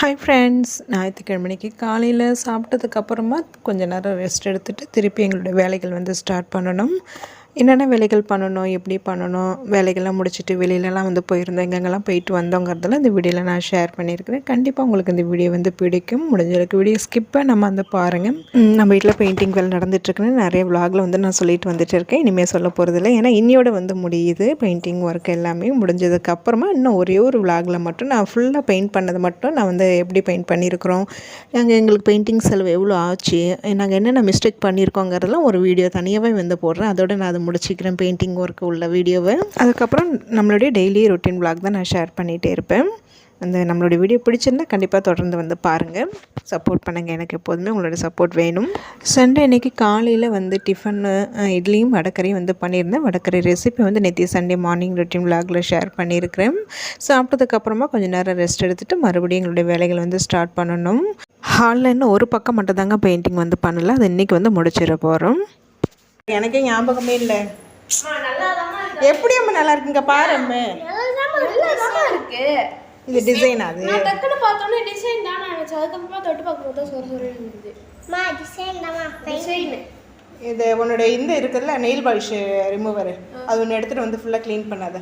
Hi friends ஞாயிற்றுக்கிழமைக்கு காலையில் சாப்பிட்டதுக்கப்புறமா கொஞ்சம் நேரம் ரெஸ்ட் எடுத்துகிட்டு திருப்பி எங்களுடைய வேலைகள் வந்து ஸ்டார்ட் பண்ணணும். என்னென்ன வேலைகள் பண்ணணும் எப்படி பண்ணணும் வேலைகள்லாம் முடிச்சுட்டு வெளியிலலாம் வந்து போயிருந்தோம் எங்கெங்கெல்லாம் போயிட்டு வந்தோங்கிறதெல்லாம் இந்த வீடியோவில் நான் ஷேர் பண்ணியிருக்கிறேன். கண்டிப்பாக உங்களுக்கு இந்த வீடியோ வந்து பிடிக்கும். முடிஞ்சளவுக்கு வீடியோ ஸ்கிப்பை நம்ம வந்து பாருங்கள் நம்ம வீட்டில் பெயிண்டிங் வேலை நடந்துட்டுருக்குன்னு நிறைய vlogல வந்து நான் சொல்லிட்டு வந்துட்டு இருக்கேன் இனிமேல் சொல்ல போகிறதில்ல ஏன்னா இன்னியோட வந்து முடியுது பெயிண்டிங் ஒர்க் எல்லாமே. முடிஞ்சதுக்கப்புறமா இன்னும் ஒரே ஒரு vlogல மட்டும் நான் ஃபுல்லாக பெயிண்ட் பண்ணது மட்டும் நான் வந்து எப்படி பெயிண்ட் பண்ணியிருக்கிறோம் நாங்கள் எங்களுக்கு பெயிண்டிங் செலவு எவ்வளோ ஆச்சு நாங்கள் என்னென்ன மிஸ்டேக் பண்ணியிருக்கோங்கிறதெல்லாம் ஒரு வீடியோ தனியாகவே வந்து போடுறேன். அதோட நான் முடிச்சிக்கிறேன் பெயிண்டிங் ஒர்க்கு உள்ள வீடியோவை அதுக்கப்புறம் நம்மளுடைய டெய்லி ரொட்டீன் vlog தான் நான் ஷேர் பண்ணிகிட்டே இருப்பேன். அந்த நம்மளுடைய வீடியோ பிடிச்சிருந்தா கண்டிப்பாக தொடர்ந்து வந்து பாருங்கள் சப்போர்ட் பண்ணுங்கள் எனக்கு எப்போதுமே உங்களோட சப்போர்ட் வேணும். சண்டே இன்னைக்கு காலையில் வந்து டிஃபனு இட்லியும் வடக்கரையும் வந்து பண்ணியிருந்தேன். வடக்கரை ரெசிபி வந்து நேற்று சண்டே மார்னிங் ரொட்டீன் vlogல ஷேர் பண்ணியிருக்கிறேன். சாப்பிட்டதுக்கப்புறமா கொஞ்சம் நேரம் ரெஸ்ட் எடுத்துகிட்டு மறுபடியும் எங்களுடைய வேலைகள் வந்து ஸ்டார்ட் பண்ணணும். ஹாலில் இன்னும் ஒரு பக்கம் மட்டும் தாங்க பெயிண்டிங் வந்து பண்ணல. அது இன்றைக்கி வந்து முடிச்சிட போகிறோம் எனக்கே ஞாபகமே இல்லை. எப்படி அம்மா நல்லா இருக்குங்க? பாரு இருக்கு. இது டிசைன். அது? நான் டக்குன்னு பார்த்தோன்னே டிசைன் தான் நினைச்சேன். அதுக்கப்புறமா தொட்டு பார்க்கும்போது தான் சொர சொர இருந்தது. மா டிசைன் தாம்மா. டிசைன். இது உன்னோட இந்த இருக்குல்ல நெயில் பாலிஷ் ரிமூவர் அது ஒன்று எடுத்துகிட்டு வந்து ஃபுல்லாக க்ளீன் பண்ணாத.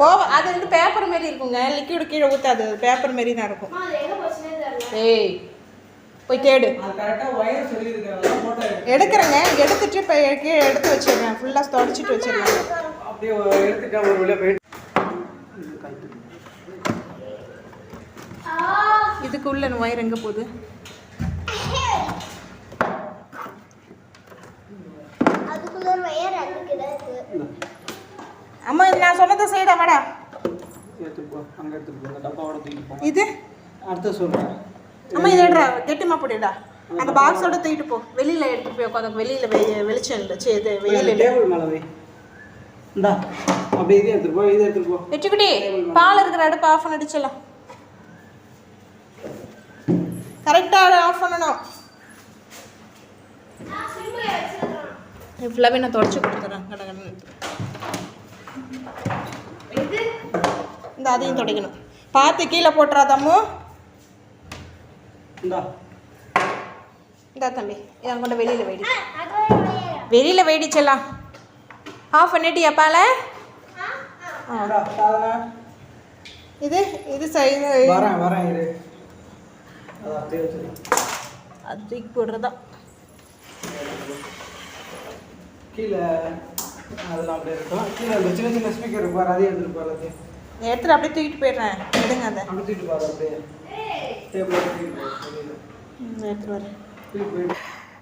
போவ அது வந்து பேப்பர் மாரி இருக்குங்க. லிக்விட் கீழே ஊற்றாது பேப்பர் மாரி தான் இருக்கும். ஏய். போய் தேடு. எடுக்கிறேங்க. எடுத்துட்டு இப்போ கீழே எடுத்து வச்சிடுறேன். ஃபுல்லாக தொடச்சிட்டு வச்சிடலாம் அப்படியே எடுத்துட்டா ஒரு வழியாக போயிட்டு இதுக்கு உள்ள ஒயர் எங்கே போகுது? அதுக்குள்ள ஒரு வயர் அதுக்கு இருக்கு அம்மா இது நான் சொன்னதை செய்யடா வாடா. எடுத்துட்டு போ. அங்கே எடுத்துட்டு போ. அந்த டப்பாவோட தூக்கிட்டு போ. இது? அடுத்த சொல்கிறேன் அம்மா இதடா கெட்டிமா போடுடா அந்த பாக்ஸோட தூக்கிட்டு போ. வெளியில் எடுத்துட்டு போய் உட்காந்து வெளியில் வெ வெளிச்சம் இல்லை சரி இது வெயில் இல்லை. டேபிள் மேலே இந்தா அப்படியே இதே எடுத்துட்டு போ இதே எடுத்துட்டு போ. வெற்றிக்குடி பால் இருக்கிற அடுப்பு ஆஃப் பண்ணி அடிச்சிடலாம். கரெக்டாக ஆஃப் பண்ணணும். ஃபுல்லாகவே நான் தொடச்சி கொடுத்துறேன். கடை கடை. இந்த அதையும் துடைக்கணும். பார்த்து கீழே போட்டுறாதாமோ இந்தா இந்தா தம்பி இதை கொண்டு வெளியில் வெடி வெளியில் வெடிச்சலாம் ஆஃப் பண்ணிட்டியா பாலை இந்தா, சாதனா. இது இது இரு அதை அப்படியே வச்சிடலாம் அது தூக்கி போடுறதா கீழே அதெல்லாம் அப்படியே இருக்கும் கீழே சின்ன சின்ன ஸ்பீக்கர் இருக்கு பாரு அதையும் எடுத்துட்டு போகிற எல்லாத்தையும் எடுத்துட்டு அப்படியே தூக்கிட்டு போயிடுறேன் எடுங்க அதை தூக்கிட்டு அப்படியே டேபிள்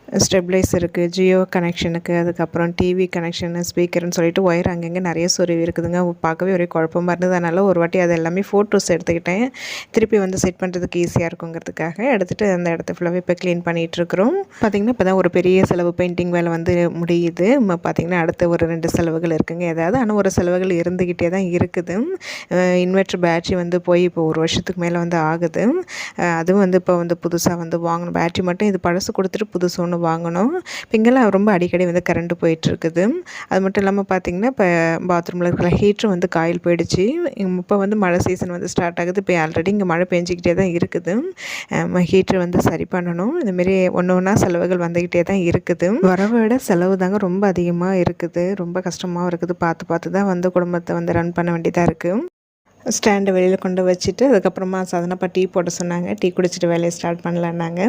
தூக்கிட்டு இருக்குது ஸ்டெபிளைசருக்கு ஜியோ கனெக்ஷனுக்கு அதுக்கப்புறம் டிவி கனெக்ஷனு ஸ்பீக்கர்னு சொல்லிட்டு ஒயர் அங்கங்கே நிறைய சொருவி இருக்குதுங்க. பார்க்கவே ஒரே குழப்பமாக இருந்தது. அதனால் ஒரு வாட்டி அது எல்லாமே ஃபோட்டோஸ் எடுத்துக்கிட்டேன். திருப்பி வந்து செட் பண்ணுறதுக்கு ஈஸியாக இருக்குங்கிறதுக்காக எடுத்துகிட்டு அந்த இடத்த ஃபுல்லாகவே இப்போ க்ளீன் பண்ணிகிட்ருக்குறோம் பார்த்திங்கன்னா இப்போ தான் ஒரு பெரிய செலவு பெயிண்டிங் வேலை வந்து முடியுது. பார்த்திங்கன்னா அடுத்த ஒரு ரெண்டு செலவுகள் இருக்குங்க. ஏதாவது ஆனால் ஒரு செலவுகள் இருந்துக்கிட்டே தான் இருக்குது. இன்வெர்டர் பேட்ரி வந்து போய் இப்போ ஒரு வருஷத்துக்கு மேலே வந்து ஆகுது. அதுவும் வந்து இப்போ வந்து புதுசாக வந்து வாங்கின பேட்ரி மட்டும் இது பழசு கொடுத்துட்டு புதுசு ஒன்று வாங்கணும். இப்போ இங்கெல்லாம் ரொம்ப அடிக்கடி வந்து கரண்ட் போயிட்டுருக்குது. அது மட்டும் இல்லாமல் பார்த்திங்கன்னா இப்போ பாத்ரூமில் இருக்கிற ஹீட்ரு வந்து காயில் போயிடுச்சு. இப்போ வந்து மழை சீசன் வந்து ஸ்டார்ட் ஆகுது. இப்போ ஆல்ரெடி இங்கே மழை பெஞ்சிக்கிட்டே தான் இருக்குது. ஹீட்ரு வந்து சரி பண்ணணும். இந்தமாரி ஒன்று ஒன்றா செலவுகள் வந்துக்கிட்டே தான் இருக்குது. வரவை விட செலவு தாங்க ரொம்ப அதிகமாக இருக்குது. ரொம்ப கஷ்டமாகவும் இருக்குது. பார்த்து பார்த்து தான் வந்து குடும்பத்தை வந்து ரன் பண்ண வேண்டியதாக இருக்குது ஸ்டாண்டை வெளியில் கொண்டு வச்சுட்டு அதுக்கப்புறமா சாதனப்பா டீ போட சொன்னாங்க. டீ குடிச்சிட்டு வேலையை ஸ்டார்ட் பண்ணலான்னாங்க.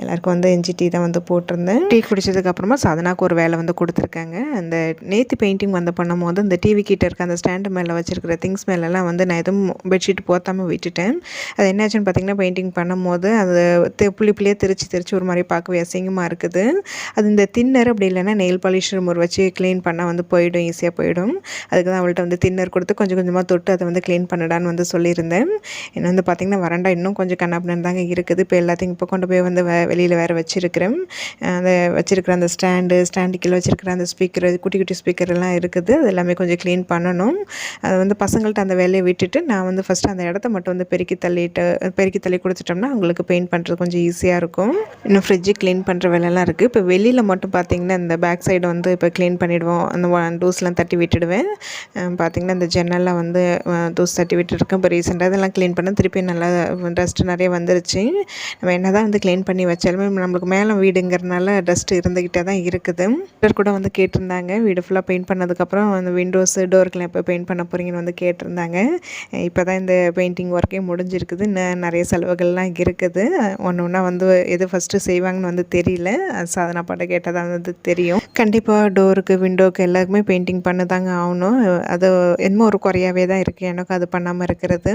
எல்லாருக்கும் வந்து இஞ்சி டீ தான் வந்து போட்டிருந்தேன். டீ குடிச்சதுக்கப்புறமா சாதனாக்கு ஒரு வேலை வந்து கொடுத்துருக்காங்க. அந்த நேற்று பெயிண்டிங் வந்து பண்ணும்போது இந்த டிவி கிட்ட இருக்க அந்த ஸ்டாண்டு மேலே வச்சுருக்கிற திங்ஸ் மேலெல்லாம் வந்து நான் எதுவும் பெட்ஷீட் போத்தாமல் விட்டுட்டேன். அது என்னாச்சுன்னு பார்த்தீங்கன்னா பெயிண்டிங் பண்ணும்போது அது புள்ளி புள்ளியே திரிச்சு திரிச்சு ஒரு மாதிரி பார்க்கவே அசிங்கமாக இருக்குது. அது இந்த தின்னர் அப்படி இல்லைன்னா நெயில் பாலிஷ் ரிமூர் வச்சு க்ளீன் பண்ணால் வந்து போயிடும் ஈஸியாக போயிடும். அதுக்கு தான் அவள்கிட்ட வந்து தின்னர் கொடுத்து கொஞ்சம் கொஞ்சமாக தொட்டு அதை வந்து க்ளீன் பண்ணடான்னு வந்து சொல்லியிருந்தேன். என்ன வந்து பார்த்திங்கன்னா வரண்டா இன்னும் கொஞ்சம் கண்ணாப்பின்னு தாங்க இருக்குது. இப்போ எல்லாத்தையும் இப்போ கொண்டு போய் வந்து வெளியில் வேறு வச்சுருக்கிறேன். அந்த வச்சுருக்கிற அந்த ஸ்டாண்டு ஸ்டாண்டு கீழே வச்சிருக்கிற அந்த ஸ்பீக்கர் குட்டி குட்டி ஸ்பீக்கர் எல்லாம் இருக்குது. அது எல்லாமே கொஞ்சம் க்ளீன் பண்ணணும். அது வந்து பசங்கள்ட்ட அந்த வேலையை விட்டுட்டு நான் வந்து ஃபஸ்ட்டு அந்த இடத்த மட்டும் வந்து பெருக்கி தள்ளிட்டு பெருக்கி தள்ளி கொடுத்துட்டோம்னா அவங்களுக்கு பெயிண்ட் பண்ணுறது கொஞ்சம் ஈஸியாக இருக்கும். இன்னும் ஃப்ரிட்ஜு க்ளீன் பண்ணுற வேலைலாம் இருக்குது இப்போ வெளியில் மட்டும் பார்த்திங்கன்னா இந்த பேக் சைடு வந்து இப்போ க்ளீன் பண்ணிவிடுவோம் அந்த டூஸ்லாம் தட்டி விட்டுடுவேன். பார்த்திங்கன்னா இந்த ஜன்னலில் வந்து தூஸ் தூசு தட்டி விட்டுருக்கேன். இப்போ ரீசெண்டாக இதெல்லாம் க்ளீன் பண்ண திருப்பி நல்லா டஸ்ட்டு நிறைய வந்துருச்சு. நம்ம என்ன தான் வந்து க்ளீன் பண்ணி வச்சாலுமே நம்மளுக்கு மேலே வீடுங்கிறனால டஸ்ட் இருந்துக்கிட்டே தான் இருக்குது. சிலர் கூட வந்து கேட்டிருந்தாங்க. வீடு ஃபுல்லாக பெயிண்ட் பண்ணதுக்கப்புறம் அந்த விண்டோஸு டோருக்கெலாம் எப்போ பெயிண்ட் பண்ண போகிறீங்கன்னு வந்து கேட்டிருந்தாங்க. இப்போ தான் இந்த பெயிண்டிங் ஒர்க்கே முடிஞ்சிருக்குது. இன்னும் நிறைய செலவுகள்லாம் இருக்குது. ஒன்று ஒன்றா வந்து எது ஃபஸ்ட்டு செய்வாங்கன்னு வந்து தெரியல. அது சாதனா கேட்டால் தான் வந்து தெரியும். கண்டிப்பாக டோருக்கு விண்டோக்கு எல்லாருக்குமே பெயிண்டிங் பண்ண தாங்க ஆகணும். அது என்னமோ ஒரு குறையாவே தான் இருக்குது எனக்கு அது பண்ணாமல் இருக்கிறது.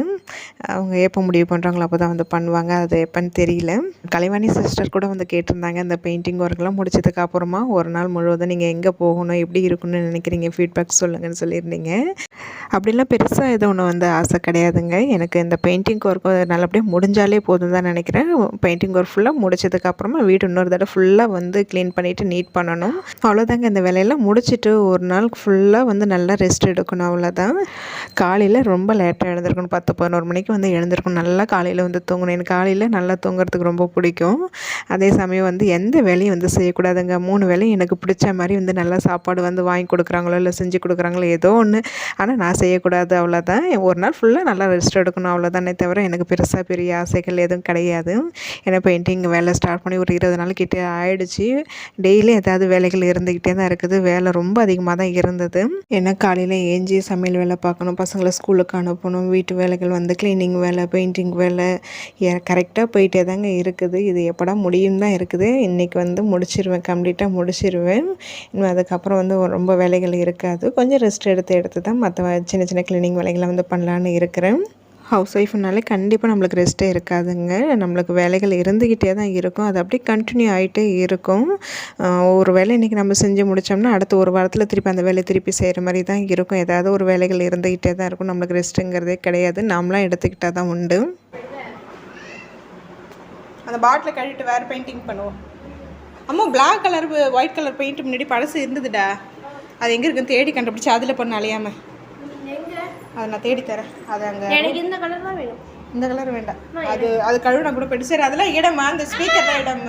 அவங்க எப்போ முடிவு பண்ணுறாங்களோ அப்போ தான் வந்து பண்ணுவாங்க. அது எப்போன்னு தெரியல. கலைவாணி சிஸ்டர் கூட வந்து கேட்டிருந்தாங்க. இந்த பெயிண்டிங் ஒர்க்லாம் முடிச்சதுக்கு அப்புறமா ஒரு நாள் முழுவதும் நீங்கள் எங்கே போகணும் எப்படி இருக்கணும்னு நினைக்கிறீங்க? ஃபீட்பேக் சொல்லுங்கன்னு சொல்லியிருந்தீங்க. அப்படிலாம் பெருசாக எதுவும் ஒன்று வந்து ஆசை கிடையாதுங்க. எனக்கு இந்த பெயிண்டிங் ஒர்க் நல்லபடியாக முடிஞ்சாலே போதும் தான் நினைக்கிறேன். பெயிண்டிங் ஒர்க் ஃபுல்லாக முடிச்சதுக்கு அப்புறமா வீடு இன்னொரு தடவை ஃபுல்லாக வந்து க்ளீன் பண்ணிவிட்டு நீட் பண்ணணும். அவ்வளோதாங்க இந்த வேலையெல்லாம் முடிச்சுட்டு ஒரு நாள் ஃபுல்லாக வந்து நல்லா ரெஸ்ட் எடுக்கணும். அவ்வளோதான் காலையில் ரொம்ப லேட்டாக எழுந்திருக்கணும்? பத்து பதினோரு மணிக்கு வந்து எழுந்திருக்கணும். நல்லா காலையில் வந்து தூங்கணும். எனக்கு காலையில் நல்லா தூங்குறதுக்கு ரொம்ப பிடிக்கும். அதே சமயம் வந்து எந்த வேலையும் வந்து செய்யக்கூடாதுங்க. மூணு வேலையும் எனக்கு பிடிச்ச மாதிரி வந்து நல்லா சாப்பாடு வந்து வாங்கி கொடுக்குறாங்களோ இல்லை செஞ்சு கொடுக்குறாங்களோ ஏதோ ஒன்று ஆனால் நான் செய்யக்கூடாது அவ்வளோதான் ஒரு நாள் ஃபுல்லாக நல்லா ரெஸ்ட் எடுக்கணும் அவ்வளோதானே தவிர எனக்கு பெருசாக பெரிய ஆசைகள் எதுவும் கிடையாது. ஏன்னா பெயிண்டிங் வேலை ஸ்டார்ட் பண்ணி ஒரு இருபது நாள் கிட்டே ஆயிடுச்சு. டெய்லி ஏதாவது வேலைகள் இருந்துக்கிட்டே தான் இருக்குது. வேலை ரொம்ப அதிகமாக தான் இருந்தது. ஏன்னா காலையில் ஏஞ்சி சமையல் வேலை பார்க்கணும். பசங்களை ஸ்கூலுக்கு அனுப்பணும் வீட்டு வேலைகள் வந்து க்ளீனிங் வேலை பெயிண்டிங் வேலை கரெக்டாக போயிட்டே தாங்க இருக்குது. இது எப்படா முடியும் தான் இருக்குது. இன்றைக்கி வந்து முடிச்சிருவேன் கம்ப்ளீட்டாக முடிச்சிருவேன். இன்னும் அதுக்கப்புறம் வந்து ரொம்ப வேலைகள் இருக்காது. கொஞ்சம் ரெஸ்ட் எடுத்து எடுத்து தான் மற்ற சின்ன சின்ன க்ளீனிங் வேலைகளை வந்து பண்ணலான்னு இருக்கிறேன். ஹவுஸ் ஒய்ஃப்னாலே கண்டிப்பாக நம்மளுக்கு ரெஸ்ட்டே இருக்காதுங்க. நம்மளுக்கு வேலைகள் இருந்துக்கிட்டே தான் இருக்கும். அது அப்படியே கண்டினியூ ஆகிட்டே இருக்கும். ஒரு வேலை இன்றைக்கி நம்ம செஞ்சு முடித்தோம்னா அடுத்த ஒரு வாரத்தில் திருப்பி அந்த வேலையை திருப்பி செய்கிற மாதிரி தான் இருக்கும். ஏதாவது ஒரு வேலைகள் இருந்துக்கிட்டே தான் இருக்கும். நம்மளுக்கு ரெஸ்ட்டுங்கிறதே கிடையாது. நாமளாம் எடுத்துக்கிட்டால் தான் உண்டு. அந்த பாட்டில் கழுவிட்டு வேறு பெயிண்டிங் பண்ணுவோம். அம்மா black colour white colour paint முன்னாடி பழசு இருந்ததுடா. அது எங்கே இருக்குன்னு தேடி கண்டுபிடிச்சி அதில் பண்ண அழியாம அதை நான் தேடி தரேன். அது அங்கே எனக்கு இந்த கலர் தான் வேணும். இந்த கலர் வேண்டாம். அது அது கழுவினா கூட போயிட்டு சரி அதெல்லாம் இடமா? அந்த ஸ்பீக்கர் தான் இடம்?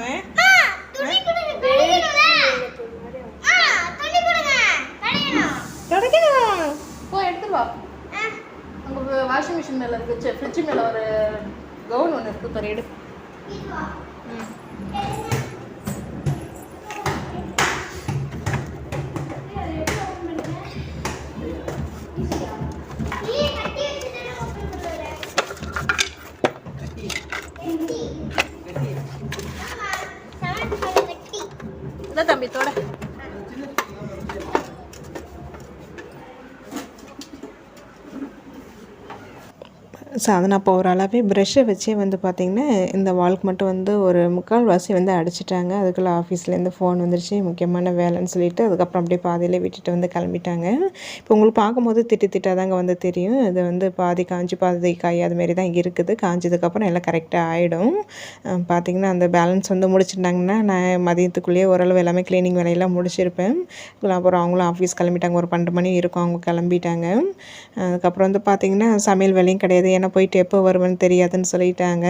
தொடக்கணும் போய் எடுத்துட்டு வா. உங்கள் வாஷிங் மிஷின் மேலே இருக்கு. ஃப்ரிட்ஜ் மேலே ஒரு கவுன் ஒன்று இருக்குது பாரு எடு. நீ கட்டி வச்சிட்டு ஓபன் பண்ணுறேன் கட்டி ஆமா செவன் ஃபைவ் கட்டி இதான் தம்பி தொட ஸோ அதனால் இப்போ ஓரளவே ப்ரெஷ்ஷை வச்சே வந்து பார்த்திங்கன்னா இந்த வால்க்கு மட்டும் வந்து ஒரு முக்கால் வாசி வந்து அடிச்சிட்டாங்க. அதுக்குள்ளே ஆஃபீஸ்லேருந்து ஃபோன் வந்துருச்சு முக்கியமான வேலைன்னு சொல்லிட்டு அதுக்கப்புறம் அப்படியே பாதியிலே விட்டுட்டு வந்து கிளம்பிட்டாங்க. இப்போ உங்களுக்கு பார்க்கும்போது திட்டு திட்டாக தாங்க வந்து தெரியும். இது வந்து பாதி காஞ்சி பாதி காய் அதுமாரி தான் இருக்குது. காஞ்சதுக்கப்புறம் எல்லாம் கரெக்டாக ஆகிடும் பார்த்திங்கன்னா அந்த பேலன்ஸ் வந்து முடிச்சிட்டாங்கன்னா நான் மதியத்துக்குள்ளேயே ஓரளவு எல்லாமே க்ளீனிங் வேலையெல்லாம் முடிச்சிருப்பேன். அப்புறம் அவங்களும் ஆஃபீஸ் கிளம்பிட்டாங்க. ஒரு பன்னெண்டு மணி இருக்கும் அவங்க கிளம்பிட்டாங்க. அதுக்கப்புறம் வந்து பார்த்திங்கன்னா சமையல் வேலையும் கிடையாது. ஏன்னா போயிட்டு எப்போ வருவேன்னு தெரியாதுன்னு சொல்லிட்டாங்க.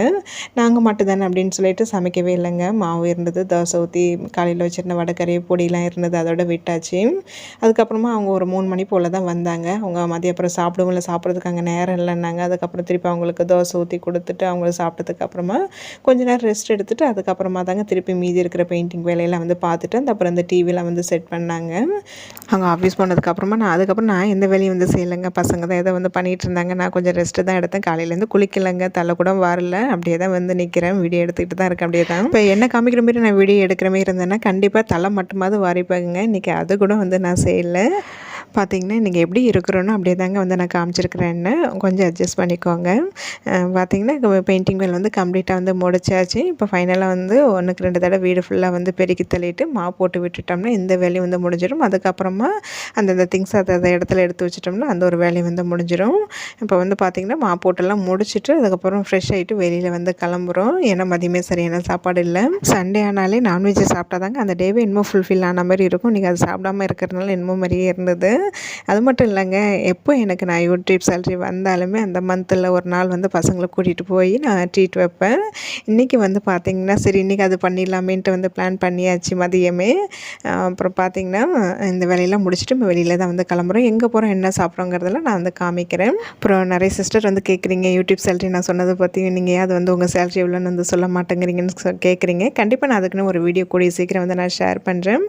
நாங்கள் மட்டும் தானே அப்படின்னு சொல்லிட்டு சமைக்கவே இல்லைங்க. மாவு இருந்தது தோசை ஊற்றி காலையில் வச்சுருந்த வடக்கறி பொடியெலாம் இருந்தது அதோட விட்டாச்சு. அதுக்கப்புறமா அவங்க ஒரு மூணு மணி போல் தான் வந்தாங்க. அவங்க மதியம் அப்புறம் சாப்பிடவும் இல்லை சாப்பிட்றதுக்கு அங்கே நேரம் இல்லைன்னாங்க. அதுக்கப்புறம் திருப்பி அவங்களுக்கு தோசை ஊற்றி கொடுத்துட்டு அவங்கள சாப்பிட்டதுக்கப்புறமா கொஞ்ச நேரம் ரெஸ்ட் எடுத்துட்டு அதுக்கப்புறமா தாங்க திருப்பி மீதி இருக்கிற பெயிண்டிங் வேலையெல்லாம் வந்து பார்த்துட்டு அந்த அப்புறம் இந்த டிவிலாம் வந்து செட் பண்ணாங்க. அவங்க ஆஃபீஸ் போனதுக்கப்புறமா நான் அதுக்கப்புறம் நான் எந்த வேலையும் வந்து செய்யலைங்க. பசங்க தான் ஏதோ வந்து பண்ணிகிட்டு இருந்தாங்க. நான் கொஞ்சம் ரெஸ்ட்டு தான் எடுத்தேன். காலையிலேருந்து குளிக்கலைங்க தலை கூட வரல. அப்படியே தான் வந்து நிற்கிறேன் வீடியோ எடுத்துக்கிட்டு தான் இருக்கேன். அப்படியே தான். இப்போ என்ன காமிக்கிற மாதிரி நான் வீடியோ எடுக்கிற மாதிரி இருந்தேன்னா கண்டிப்பாக தலை மட்டுமாவது வாரிப்பாங்க இன்றைக்கி அது கூட வந்து நான் செய்யலை. பார்த்தீங்கன்னா இன்றைக்கி எப்படி இருக்கிறோன்னு அப்படியே தாங்க வந்து நான் காமிச்சிருக்கிறேன்னு கொஞ்சம் அட்ஜஸ்ட் பண்ணிக்கோங்க. பார்த்திங்கன்னா பெயிண்டிங் வேலை வந்து கம்ப்ளீட்டாக வந்து முடிச்சாச்சு. இப்போ ஃபைனலாக வந்து ஒன்றுக்கு ரெண்டு தடவை வீடு ஃபுல்லாக வந்து பெருக்கி தள்ளிட்டு மா போட்டு விட்டுட்டோம்னா இந்த வேலையும் வந்து முடிஞ்சிடும். அதுக்கப்புறமா அந்தந்த திங்ஸ் அதை அந்த இடத்துல எடுத்து வச்சிட்டோம்னா அந்த ஒரு வேலையும் வந்து முடிஞ்சிடும். இப்போ வந்து பார்த்திங்கன்னா மா போட்டெல்லாம் முடிச்சுட்டு அதுக்கப்புறம் ஃப்ரெஷ் ஆகிட்டு வெளியில் வந்து கிளம்புறோம். ஏன்னா மதியமே சரியான சாப்பாடு இல்லை. சண்டே ஆனாலே நான்வெஜ் சாப்பிட்டா தாங்க அந்த டேவே இன்னமும் ஃபுல்ஃபில் ஆன மாதிரி இருக்கும். நீங்கள் அது சாப்பிடாம இருக்கிறதுனால என்னமோ மாதிரியே இருந்தது. அது மட்டும் இல்லைங்க எப்போ எனக்கு நான் யூடியூப் சேலரி வந்தாலுமே அந்த மந்தில் ஒரு நாள் வந்து பசங்களை கூட்டிகிட்டு போய் நான் ட்ரீட் வைப்பேன். இன்றைக்கி வந்து பார்த்திங்கன்னா சரி இன்றைக்கி அது பண்ணிடலாமேன்ட்டு வந்து பிளான் பண்ணியாச்சு மதியமே. அப்புறம் பார்த்திங்கன்னா இந்த வேலையெல்லாம் முடிச்சுட்டு நம்ம வெளியில் தான் வந்து கிளம்புறோம். எங்கே போகிறோம் என்ன சாப்பிட்றோங்கிறதெல்லாம் நான் வந்து காமிக்கிறேன். அப்புறம் நிறைய சிஸ்டர் வந்து கேட்குறீங்க யூடியூப் சேலரி நான் சொன்னதை பற்றி நீங்கள் அது வந்து உங்கள் சேலரி எவ்வளோன்னு வந்து சொல்ல மாட்டேங்கிறீங்கன்னு சொ- கேட்குறீங்க கண்டிப்பாக நான் அதுக்குன்னு ஒரு வீடியோ கூடிய சீக்கிரம் வந்து நான் ஷேர் பண்ணுறேன்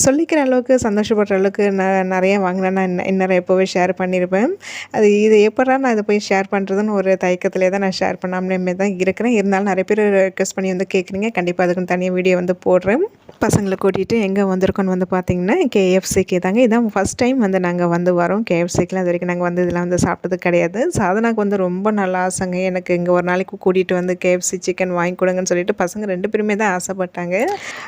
சொல்லிக்கிற அளவுக்கு சந்தோஷப்படுற அளவுக்கு நான் நிறைய வாங்கினேன் நான் இன்னும் எப்போவே ஷேர் பண்ணியிருப்பேன் அது இது எப்படா நான் இதை போய் ஷேர் பண்ணுறதுன்னு ஒரு தயக்கத்திலே தான் நான் ஷேர் பண்ணாமலே தான் இருக்கிறேன். இருந்தாலும் நிறைய பேர் ரெக்வஸ்ட் பண்ணி வந்து கேட்குறீங்க. கண்டிப்பாக அதுக்குன்னு தனியாக வீடியோ வந்து போடுறேன். பசங்களை கூட்டிகிட்டு எங்கே வந்திருக்கோன்னு வந்து பார்த்தீங்கன்னா கேஎஃப்சிக்கு தாங்க. இதான் ஃபஸ்ட் டைம் வந்து நாங்கள் வந்து வரோம். கேஎஃப்சிக்கெலாம் இது வரைக்கும் நாங்கள் வந்து இதெல்லாம் வந்து சாப்பிட்டது கிடையாது. சாதனாக்கு வந்து ரொம்ப நல்லா ஆசைங்க. எனக்கு இங்கே ஒரு நாளைக்கு கூட்டிகிட்டு வந்து கேஎஃப்சி சிக்கன் வாங்கி கொடுங்கன்னு சொல்லிட்டு பசங்க ரெண்டு பேருமே தான் ஆசைப்பட்டாங்க.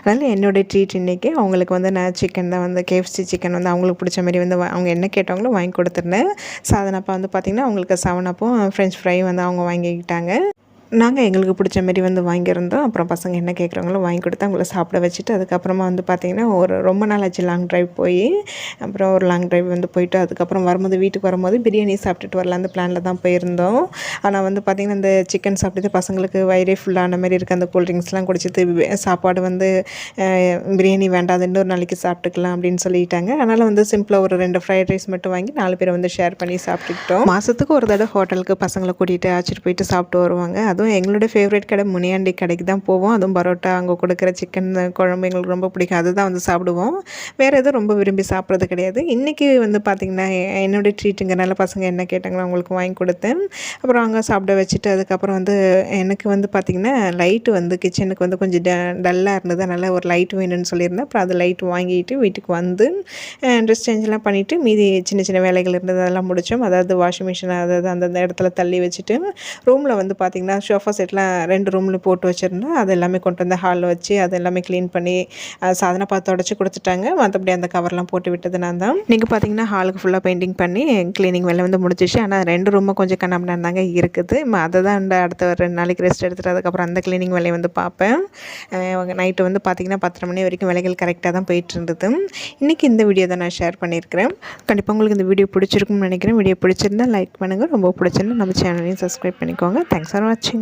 அதனால் என்னுடைய ட்ரீட் இன்றைக்கி அவங்களுக்கு வந்து நான் சிக்கன் தான் வந்து கேஎஃப்சி சிக்கன் வந்து அவங்களுக்கு பிடிச்ச மாதிரி வந்து அவங்க என்ன கேட்டாங்களோ வாங்கி கொடுத்துருந்தேன். சாதனப்பா வந்து பார்த்திங்கன்னா அவங்களுக்கு செவன் அப்போ ஃப்ரெஞ்ச் ஃப்ரை வந்து அவங்க வாங்கிக்கிட்டாங்க. நாங்கள் எங்களுக்கு பிடிச்ச மாரி வந்து வாங்கியிருந்தோம். அப்புறம் பசங்க என்ன கேட்குறாங்களோ வாங்கி கொடுத்து அவங்கள சாப்பிட வச்சுட்டு அதுக்கப்புறமா வந்து பார்த்திங்கன்னா ஒரு ரொம்ப நாள் ஆச்சு லாங் ட்ரைவ் போய். அப்புறம் ஒரு லாங் ட்ரைவ் வந்து போயிட்டு அதுக்கப்புறம் வரும்போது வீட்டுக்கு வரும்போது பிரியாணி சாப்பிட்டுட்டு வரலாம் அந்த பிளானில் தான் போயிருந்தோம். ஆனால் வந்து பார்த்திங்கன்னா இந்த சிக்கன் சாப்பிட்டு பசங்களுக்கு வயிறே ஃபுல்லான மாதிரி இருக்குது அந்த கூல்ட்ரிங்க்ஸ்லாம் குடிச்சிட்டு சாப்பாடு வந்து பிரியாணி வேண்டாம் இன்னொரு நாளைக்கு சாப்பிட்டுக்கலாம் அப்படின்னு சொல்லிட்டாங்க. அதனால் வந்து சிம்பிளாக ஒரு ரெண்டு ஃப்ரைட் ரைஸ் மட்டும் வாங்கி நாலு பேரை வந்து ஷேர் பண்ணி சாப்பிட்டுக்கிட்டோம். மாதத்துக்கு ஒரு தடவை ஹோட்டலுக்கு பசங்களை கூட்டிகிட்டு அழைச்சிட்டு போயிட்டு சாப்பிட்டு வருவாங்க. அது அதுவும் எங்களோட ஃபேவரட் கடை முனியாண்டி கடைக்கு தான் போவோம். அதுவும் பரோட்டா அங்கே கொடுக்குற சிக்கன் குழம்பு எங்களுக்கு ரொம்ப பிடிக்கும். அதுதான் வந்து சாப்பிடுவோம். வேறு எதுவும் ரொம்ப விரும்பி சாப்பிட்றது கிடையாது. இன்றைக்கி வந்து பார்த்திங்கன்னா எ- என்னோட ட்ரீட்டுங்கிறனால பசங்க என்ன கேட்டாங்களோ அவங்களுக்கு வாங்கி கொடுத்தேன். அப்புறம் அங்கே சாப்பிட வச்சுட்டு அதுக்கப்புறம் வந்து எனக்கு வந்து பார்த்திங்கன்னா லைட்டு வந்து கிச்சனுக்கு வந்து கொஞ்சம் ட டல்லாக இருந்தது. அதனால் ஒரு லைட் வேணும்னு சொல்லியிருந்தேன். அப்புறம் அது லைட் வாங்கிட்டு வீட்டுக்கு வந்து ட்ரெஸ் சேஞ்செலாம் பண்ணிவிட்டு மீதி சின்ன சின்ன வேலைகள் இருந்தது அதெல்லாம் முடித்தோம் அதாவது வாஷிங் மிஷின் அதாவது அந்தந்த இடத்துல தள்ளி வச்சுட்டு ரூமில் வந்து பார்த்திங்கன்னா சோஃபா செட்லாம் ரெண்டு ரூமில் போட்டு வச்சுருந்தோம் அது எல்லாமே கொண்டு வந்து ஹாலில் வச்சு அது எல்லாமே க்ளீன் பண்ணி சாதனை பார்த்து உடச்சி கொடுத்துட்டாங்க. மற்றபடி அந்த கவர்லாம் போட்டு விட்டது நான் தான். நீங்கள் பார்த்தீங்கன்னா ஹாலுக்கு ஃபுல்லாக பெயிண்டிங் பண்ணி க்ளீனிங் வேலை வந்து முடிச்சிச்சு ஆனால் ரெண்டு ரூமும் கொஞ்சம் கண்ணாமண்ணா தாங்க இருக்குது. ம- அதை தான் இந்த அடுத்த ஒரு ரெண்டு நாளைக்கு ரெஸ்ட் எடுத்துகிட்டு அதுக்கப்புறம் அந்த க்ளீனிங் வேலையை வந்து பார்ப்பேன். நைட்டு வந்து பார்த்திங்கன்னா பத்தரை மணி வரைக்கும் வேலைகள் கரெக்டாக தான் போயிட்டு இருந்தது. இன்றைக்கி இந்த வீடியோ தான் நான் ஷேர் பண்ணியிருக்கிறேன். கண்டிப்பாக உங்களுக்கு இந்த வீடியோ பிடிச்சிருக்கும்னு நினைக்கிறேன். வீடியோ பிடிச்சிருந்தா லைக் பண்ணுங்கள் ரொம்ப பிடிச்சிருந்தா நம்ம சேனலையும் சப்ஸ்கிரைப் பண்ணிக்கோங்க. தேங்க்ஸ் ஃபார் வாட்சிங்